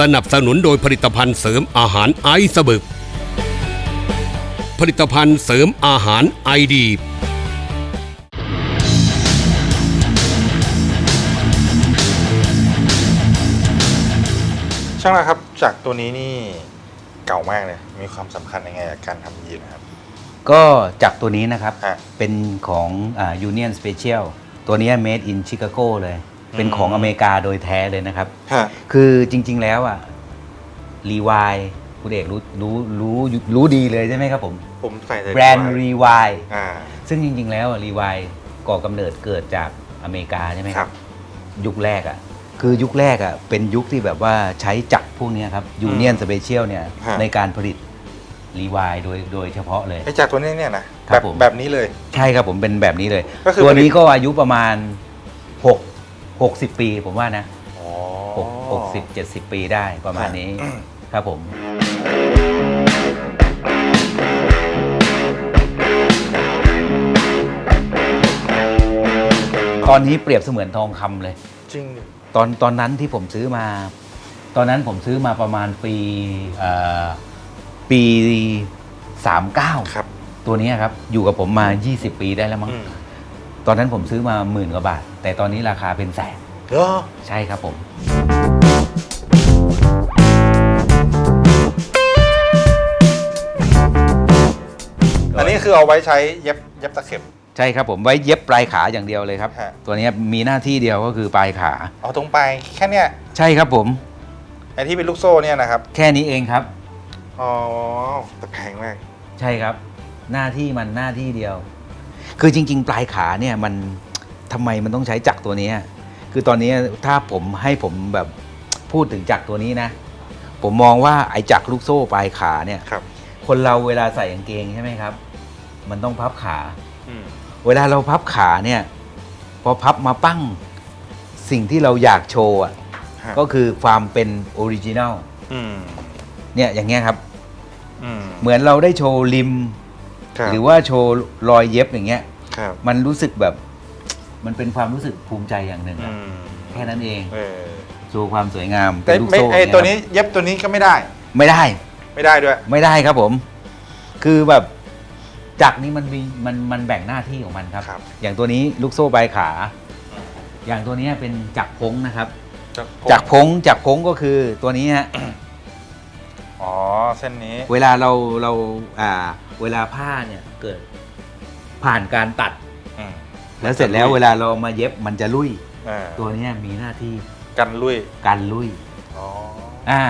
สนับสนุนโดยผลิตภัณฑ์เสริมอาหารไอซ์บึก ผลิตภัณฑ์เสริมอาหารไอดีช่างนะครับจากตัวนี้นี่เก่ามากเลยมีความสำคัญยังไงกับการทำยีนนะครับ ก็จากตัวนี้นะครับ ฮะ เป็นของอ่า Union Special ตัวนี้ made in Chicago เลย เป็นของอืมอเมริกาโดยแท้เลยนะครับ ฮะ คือจริง ๆ แล้วอะรีวายคุณเอกรู้รู้รู้รู้ดีเลยใช่ไหมครับผม ผมใส่แต่แบรนด์รีวายอ่า ซึ่งจริง ๆ แล้วรีวายก่อกำเนิดเกิดจากอเมริกาใช่ไหมคครัรับ บ ยุคแรกอะคือยุคแรกอะเป็นยุคที่แบบว่าใช้จักรพวกเนี้ยครับ Union Special เนี่ยฮะ ในการผลิตรีวายโดยโดยเฉพาะเลย ไอ้จากตัวนี้เนี่ยนะครับแบบผม แบบนี้เลย ใช่ครับผมเป็นแบบนี้เลย ก็คือตัวผลินี้ตก็อายุประมาณ 6 60 ปีผมว่านะอ๋อ6 60 70ปีได้ประมาณนี้อืมครับผม ตอนนี้เปรียบเสมือนทองคำเลย จริงดิตอนตอนนั้นที่ผมซื้อมา ตอนนั้นผมซื้อมาประมาณปีเอ่อปี 39 ครับ ตัวเนี้ยครับ อยู่กับผมมา 20 ปีได้แล้วมั้ง อืม ตอนนั้นผมซื้อมาหมื่นกว่าบาท แต่ตอนนี้ราคาเป็นแสนเหรอใช่ครับผม อันนี้คือเอาไว้ใช้เย็บเย็บตะเข็บ ใช่ครับผมไว้เย็บปลายขาอย่างเดียวเลยครับ ฮะ ตัวเนี้ยมีหน้าที่เดียวก็คือปลายขา เอาตรงไปแค่เนี้ยใช่ครับผมไอ้ที่เป็นลูกโซ่เนี่ยนะครับแค่นี้เองครับ อ๋อแต่แพงมาก ใช่ครับ หน้าที่มันหน้าที่เดียว คือจริง ๆ ปลายขาเนี่ยมันทำไมมันต้องใช้จักรตัวเนี้ยคือตอนนี้ถ้าผมให้ผมแบบพูดถึงจักรตัวนี้นะ ผมมองว่าไอ้จักรลูกโซ่ปลายขาเนี่ย ครับคนเราเวลาใส่กางเกงใช่ไหมครับ มันต้องพับขา อืมเวลาเราพับขาเนี่ยพอพับมาปั้งสิ่งที่เราอยากโชว์อะฮะก็คือความเป็นออริจินัลอืมเนี่ยอย่างเงี้ยครับ อืมเหมือนเราได้โชว์ริมครับ หรือว่าโชว์รอยเย็บอย่างเงี้ยครับมันรู้สึกแบบ มันเป็นความรู้สึกภูมิใจอย่างหนึ่งอือะมแค่นั้นเองเออโชว์ความสวยงามแต่เป็นลูกไม่โซ่ไออย่างเงี้ยตัวนี้ครับเย็บตัวนี้ก็ไม่ได้ ไม่ได้ ไม่ได้ด้วย ไม่ได้ครับผม คือแบบจักรนี้มันมีมันมันแบ่งหน้าที่ของมันครับครับอย่างตัวนี้ลูกโซ่ใบขา อย่างตัวนี้เป็นจักรพงนะครับจะจักรพงจักรพงก็คือตัวนี้ฮะ อ๋อเส้นนี้ เวลาเราเราอ่าเวลาผ้าเนี่ยเกิดผ่านการตัด อืมแล้วเสร็จแล้วเวลาเรามาเย็บมันจะลุย อ่าตัวเนี้ยมีหน้าที่กันลุยการลุยอ๋ออ่า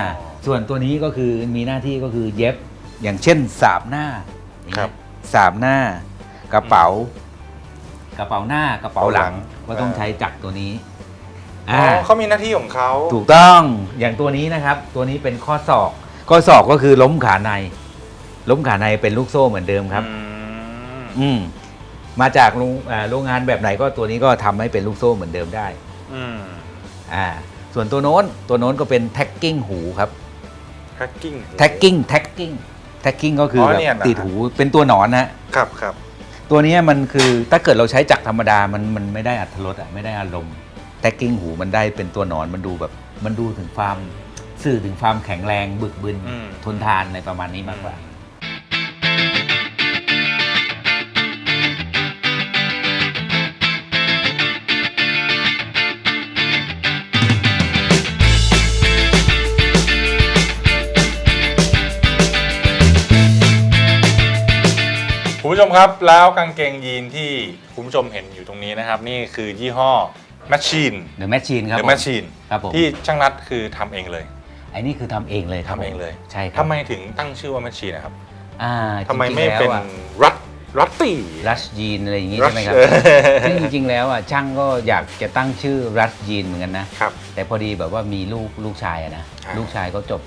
ส่วนตัวนี้ก็คือมีหน้าที่ก็คือเย็บอย่างเช่นสาบหน้าอย่างครัเงี้บยสาบหน้ากระเป๋า กระเป๋าหน้ากระเป๋าหลังกระเป๋าหลังก็ต้องอ่าใช้จักรตัวนี้อ๋อเขามีหน้าที่ของเขา ถูกต้องอย่างตัวนี้นะครับ ตัวนี้เป็นข้อศอก ข้อศอกก็คือล้มขาใน ล้มขาในเป็นลูกโซ่เหมือนเดิมครับ อืมอืมมาจากโรงอ่าโรงงานแบบไหนก็ตัวนี้ก็ทำให้เป็นลูกโซ่เหมือนเดิมได้ อืมอ่า ส่วนตัวโน้นตัวโน้นก็เป็นแท็กกิ้งหูครับแท็กกิ้ง แท็กกิ้งแท็กกิ้งแท็กกิ้งก็คือออแบบเนี่ยนะ ติดหูเป็นตัวหนอนนะครับครับตัวเนี้ยมันคือถ้าเกิดเราใช้จักรธรรมดามันมันไม่ได้อัตรสอะไม่ได้อารมณ์แท็กกิ้งหูมันได้เป็นตัวหนอนมันดูแบบ มันดูถึงความ สื่อถึงความแข็งแรงบึกบึนอืม ทนทานในประมาณนี้มากกว่า คุณผู้ชมครับแล้วกางเกงยีนที่คุณผู้ชมเห็นอยู่ตรงนี้นะครับ นี่คือยี่ห้อ Machine เดอะแมชชีนครับ The ผม Machine ครับผม ที่ช่างนัดคือทำเองเลย ไอ้นี่คือทำเองเลยครับทำเองเลย ใช่ครับทำไมถึงตั้งชื่อว่า Machine นะครับอ่าทำไมจริงๆไม่เป็นแล้วอะ รัตรัตตี้ รัชยีนอะไรอย่างงี้ Rush ใช่ไหมครับเออซึ่งจริงๆ แล้วอะช่างก็อยากจะตั้งชื่อรัชยีนเหมือนกันนะ ครับ แต่พอดีแบบว่ามีลูกลูกชายอะนะ ครับลูกชายเขาจบ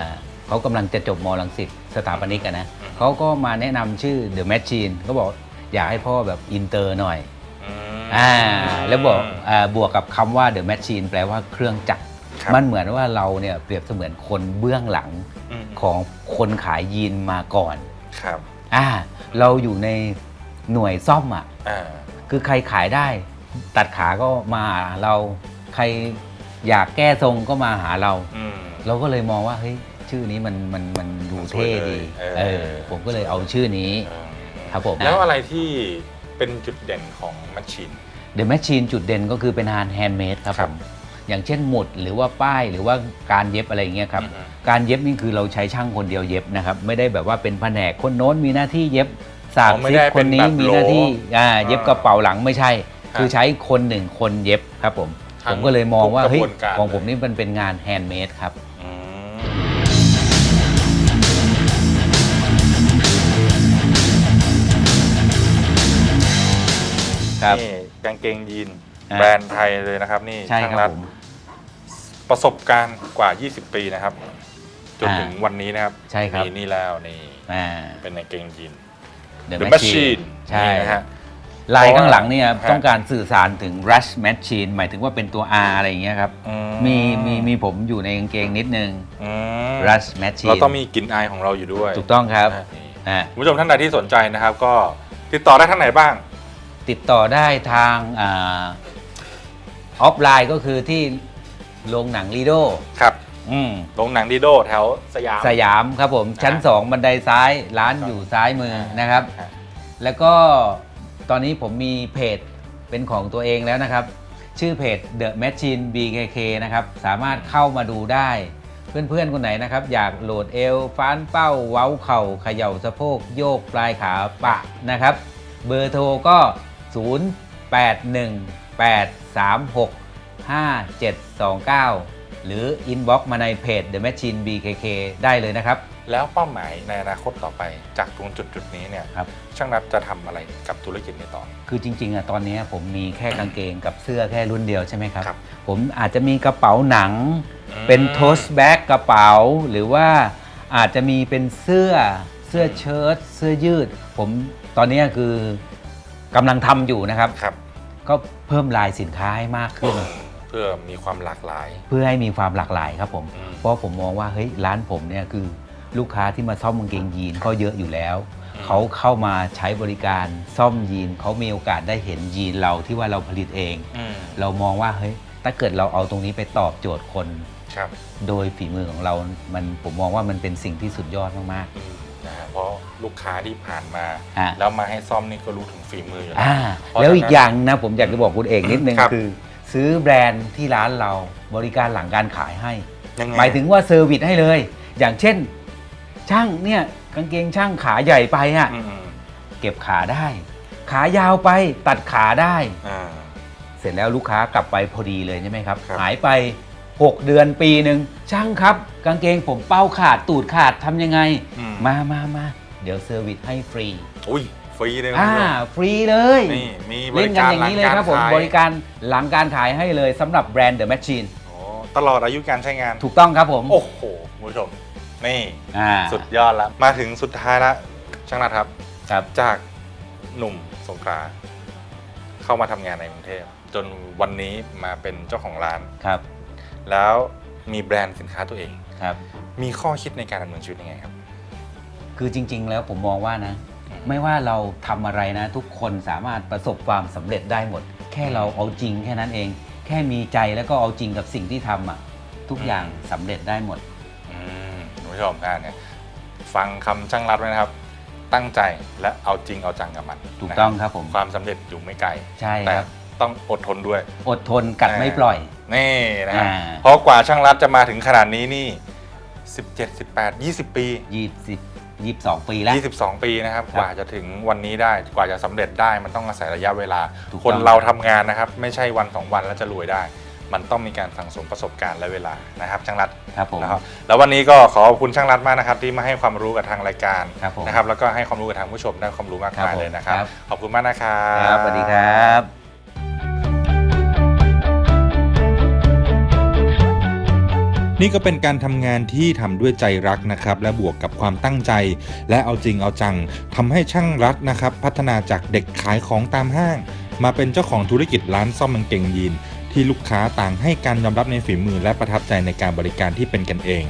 อ่าเขากำลังจะจบมรังสิตสถาปนิกอะนะอืม เขาก็มาแนะนำชื่อ The Machine เขาบอกอยากให้พ่อแบบอินเตอร์หน่อยอืมอ่าแล้วบอกอ่าบวกกับคำว่า The Machine แปลว่าเครื่องจักร ครับมันเหมือนว่าเราเนี่ยเปรียบเสมือนคนเบื้องหลังอืมของคนขายยีนมาก่อนครับอ่าเราอยู่ในหน่วยซ่อมอะ อ่าคือใครขายได้ ตัดขาก็มาหาเราใครอยากแก้ทรงก็มาหาเรา อืม เราก็เลยมองว่าเฮ้ยชื่อนี้มันมันมันดูมันสวยเท่เลยดีเออ เออผมก็เลยเอาชื่อนี้เออครับผมแล้วอะไรที่เป็นจุดเด่นของแมชชีน The Machine จุดเด่นก็คือเป็นงานแฮนด์เมดครับครัผบ ม อย่างเช่นหมุดหรือว่าป้ายหรือว่าการเย็บอะไรอย่างเงี้ยครับอือฮึการเย็บนี่คือเราใช้ช่างคนเดียวเย็บนะครับ ไม่ได้แบบว่าเป็นแผนกคนโน้นมีหน้าที่เย็บสากอ๋อไม่ซิได้ปคนนี้เป็นแบบมีหน้าที่อ่าโหลเย็บกระเป๋าหลังไม่ใช่ครับคือใช้คนหนึ่งคนเย็บครับผมทั้งผมก็เลยมองว่าทุกกระเฮ้ยบวนการของผมเลยนี่มันเป็นงานแฮนด์เมดครับอืมครับนี่กางเกงยีนอ่า แบรนด์ไทยเลยนะครับนี่ใช่ช่างครัรับดผมประสบการณ์กว่า 20 ปีนะครับจนอ่าถึงวันนี้นะครับใช่ครับมีนี่แล้วนี่อ่าเป็นกางเกงยีน The The Machine Machine ใช่นี่นะฮะลายข้างหลังเนี่ยฮะต้องการสื่อสารถึง rush machine หมายถึงว่าเป็นตัว R อะไรอย่างเงี้ยครับอืมีมีมีผมอยู่ในกางเกงนิดนึงอืม rush machine เราต้องมีกลิ่นอายของเราอยู่ด้วย ถูกต้องครับนะนี่อ่าคุณผู้ชมท่านใดที่สนใจนะครับ ก็ติดต่อได้ทางไหนบ้าง ติดต่อได้ทาง ออฟไลน์ก็คือที่โรงหนังลีโดครับอืมโรงหนังดีโดแถวสยาม สยามครับผม ชั้นนะฮะ2บันไดซ้าย ร้านอยู่ซ้ายมือนะครับ ฮะ แล้วก็ตอนนี้ผมมีเพจเป็นของตัวเองแล้วนะครับ ชื่อเพจ The Machine BKK นะครับ สามารถเข้ามาดูได้ เพื่อนๆ คนไหนนะครับ อยากโหลดเอวฟ้านเป้า เว้าเข่าเขย่าสะโพก โยกปลายขาปะนะครับ เบอร์โทรก็ 0818365729 หรือ inbox มาในเพจ The Machine BKK ได้เลยนะครับ แล้วเป้าหมายในอนาคตต่อไปจากตรงจุดจุดๆนี้เนี่ยครับ ช่างนัดจะทำอะไรกับธุรกิจนี้ต่อ คือจริงๆอะตอนนี้ผมมีแค่กางเกงกับเสื้อแค่รุ่นเดียวใช่ไหมครับ ครับ ผมอาจจะมีกระเป๋าหนังอืมเป็นโทสแบ็กกระเป๋า หรือว่าอาจจะมีเป็นเสื้อเสื้อเชิ้ตเสื้อยืด ผมตอนนี้คือกำลังทำอยู่นะครับ ครับ ก็ เพิ่มลายสินค้าให้มากขึ้น เพื่อมีความหลากหลาย เพื่อให้มีความหลากหลายครับผม อืม เพราะผมมองว่าเฮ้ยร้านผมเนี่ยคือลูกค้าที่มาซ่อมกางเกงยีนก็เยอะอยู่แล้วอืมเขาเข้ามาใช้บริการซ่อมยีนเขามีโอกาสได้เห็นยีนเราที่ว่าเราผลิตเอง อืมเรามองว่าเฮ้ยถ้าเกิดเราเอาตรงนี้ไปตอบโจทย์คน ครับโดยฝีมือของเรา มันผมมองว่ามันเป็นสิ่งที่สุดยอดมากอืมนะฮะ เพราะลูกค้าที่ผ่านมา อะแล้วมาให้ซ่อมนี่ก็รู้ถึงฝีมืออยู่ๆแล้ว อ่าเพราะแล้วอีกฉะนั้นอย่างนะผมอยากจะบอกคุณเอกนิดนึงครับ คือ ซื้อแบรนด์ที่ร้านเราบริการหลังการขายให้ ยังไง หมายถึงว่าเซอร์วิสให้เลย อย่างเช่น ช่างเนี่ยกางเกงช่างขาใหญ่ไปอะอืมอืมเก็บขาได้ ขายาวไปตัดขาได้ อ่า เสร็จแล้วลูกค้ากลับไปพอดีเลยใช่ไหมครับ ครับ หายไป 6 เดือนปีหนึ่งช่างครับ กางเกงผมเป้าขาดตูดขาดทำยังไง อืม มามามาเดี๋ยวเซอร์วิสให้ฟรีอุ้ยฟรีเลยอ่าคุณผู้ชมฟรีเลย นี่มีบเล่รินกันการอย่างหลังนี้เลยการครับผมขายบริการหลังการขายให้เลยสำหรับแบรนด์ The Machine โอ้ตลอดอายุการใช้งาน ถูกต้องครับผมโอ้โหคุณผู้ชม นี่ อ่าสุดยอดแล้วมาถึงสุดท้ายละช่างนัดครับ ครับ จากหนุ่มสงขลาเข้ามาทำงานในกรุงเทพจนวันนี้มาเป็นเจ้าของร้าน ครับ แล้วมีแบรนด์สินค้าตัวเอง ครับ มีข้อคิดในการดำเนินชีวิตยังไงครับ คือจริง ๆ แล้วผมมองว่านะอืมไม่ว่าเราทำอะไรนะ ทุกคนสามารถประสบความสำเร็จได้หมด แค่เราเอาจริงแค่นั้นเอง แค่มีใจแล้วก็เอาจริงกับสิ่งที่ทำอะทุกอย่างสำเร็จได้หมด อืมคุณผู้ชมท่านเนี่ยฟังคำช่างรัดไว้นะครับ ตั้งใจและเอาจริงเอาจังกับมันถูกต้องนะครับผม ความสำเร็จอยู่ไม่ไกล ใช่แต่ครับ ต้องอดทนด้วย อดทนกัดไม่ปล่อย นี่นะครับอ่า เพราะกว่าช่างรัดจะมาถึงขนาดนี้นี่ 17 18 20 ปี 20 22 ปีแล้ว 22 ปีนะครับครับกว่าจะถึงวันนี้ได้กว่าจะสำเร็จได้มันต้องอาศัยระยะเวลา ถูกต้อง คนเราทำงานนะครับ ไม่ใช่วันสองวันแล้วจะรวยได้ มันต้องมีการสั่งสมประสบการณ์และเวลานะครับช่างรัดครับผม นะครับแล้ววันนี้ก็ขอขอบคุณช่างรัดมากนะครับ ที่มาให้ความรู้กับทางรายการครับผมนะครับแล้วก็ให้ความรู้กับทางผู้ชมได้ความรู้มากครับมายผมเลยนะครับครับขอบคุณมากนะครับ ครับสวัสดีครับ นี่ก็เป็นการทำงานที่ทำด้วยใจรักนะครับ และบวกกับความตั้งใจ และเอาจริงเอาจังทำให้ช่างรัฐนะครับ พัฒนาจากเด็กขายของตามห้าง มาเป็นเจ้าของธุรกิจร้านซ่อมกางเกงยีน ที่ลูกค้าต่างให้การยอมรับในฝีมือและประทับใจในการบริการที่เป็นกันเอง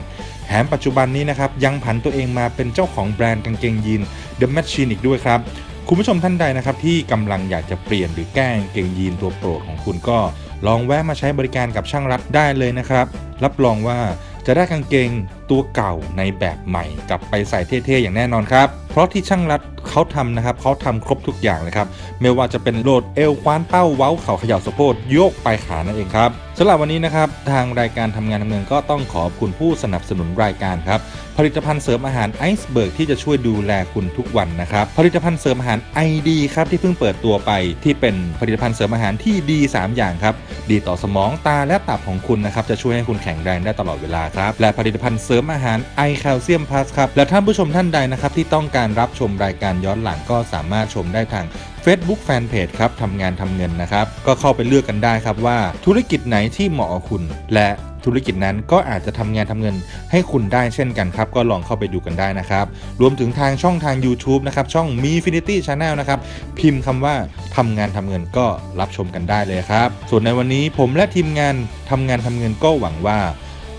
แถมปัจจุบันนี้นะครับยังผันตัวเองมาเป็นเจ้าของแบรนด์กางเกงยีน The Machine อีกด้วยครับ คุณผู้ชมท่านใดนะครับที่กำลังอยากจะเปลี่ยนหรือแก้กางเกงยีนตัวโปรดของคุณก็ ลองแวะมาใช้บริการกับช่างรัฐได้เลยนะครับ รับรองว่าจะได้กางเกง ตัวเก่าในแบบใหม่กลับไปใส่เท่ๆอย่างแน่นอนครับ เพราะที่ช่างรัดเขาทำนะครับเขาทำครบทุกอย่างเลยครับ ไม่ว่าจะเป็นโหลดเอวคว้านเป้าเว้าเข่าเขย่าสะโพกโยกปลายขานั่นเองครับสำหรับวันนี้นะครับทางรายการทำงานทำเงินก็ต้องขอบคุณผู้สนับสนุนรายการครับผลิตภัณฑ์เสริมอาหารไอซ์เบิร์กที่จะช่วยดูแลคุณทุกวันนะครับผลิตภัณฑ์เสริมอาหาร ID ครับที่เพิ่งเปิดตัวไปที่เป็นผลิตภัณฑ์เสริมอาหารที่ดี 3 อย่างครับดีต่อสมองตาและตับของคุณนะครับจะช่วยให้คุณแข็งแรงได้ตลอดเวลาครับและผลิตภัณฑ์เสริมอาหารไอแคลเซียมพลัสครับ และท่านผู้ชมท่านใดนะครับที่ต้องการรับชมรายการย้อนหลังก็สามารถชมได้ทาง Facebook Fanpage ครับทำงานทำเงินนะครับ ก็เข้าไปเลือกกันได้ครับว่าธุรกิจไหนที่เหมาะกับคุณ และธุรกิจนั้นก็อาจจะทำงานทำเงินให้คุณได้เช่นกันครับ ก็ลองเข้าไปดูกันได้นะครับ รวมถึงทางช่องทาง YouTube นะครับ ช่อง m i f i n i t y Channel นะครับ พิมพ์คำว่าทำงานทำเงินก็รับชมกันได้เลยครับ ส่วนในวันนี้ผมและทีมงานทำงานทำเงินก็หวังว่า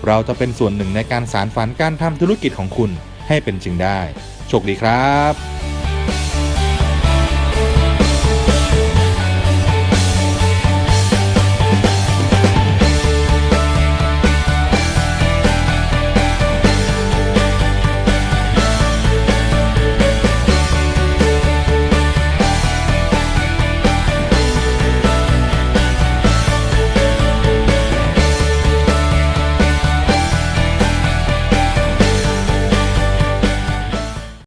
เราจะเป็นส่วนหนึ่งในการสารฝันการทำธุรกิจของคุณให้เป็นจริงได้ โชคดีครับ